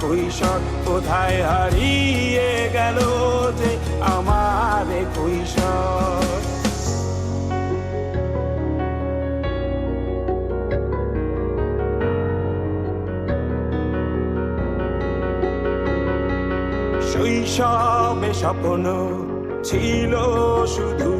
কৈশোর কোথায় হারিয়ে গেল যে আমারে কৈশোর শৈশবে স্বপ্ন ছিল শুধু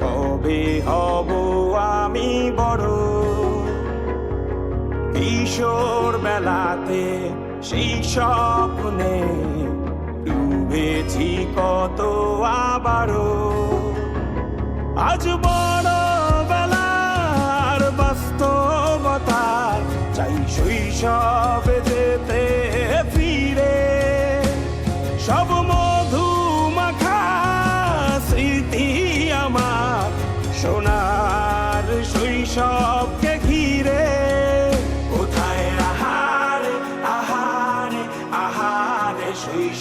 কবে হব আমি বড়? কিশোর বেলাতে সেই স্বপ্নে ডুবেছি কত আবারও। আজ বড় বেলার বাস্তবতার চাই শৈশবে যেতে ফিরে। সব মধু মাখা স্মৃতি আমার, সোনার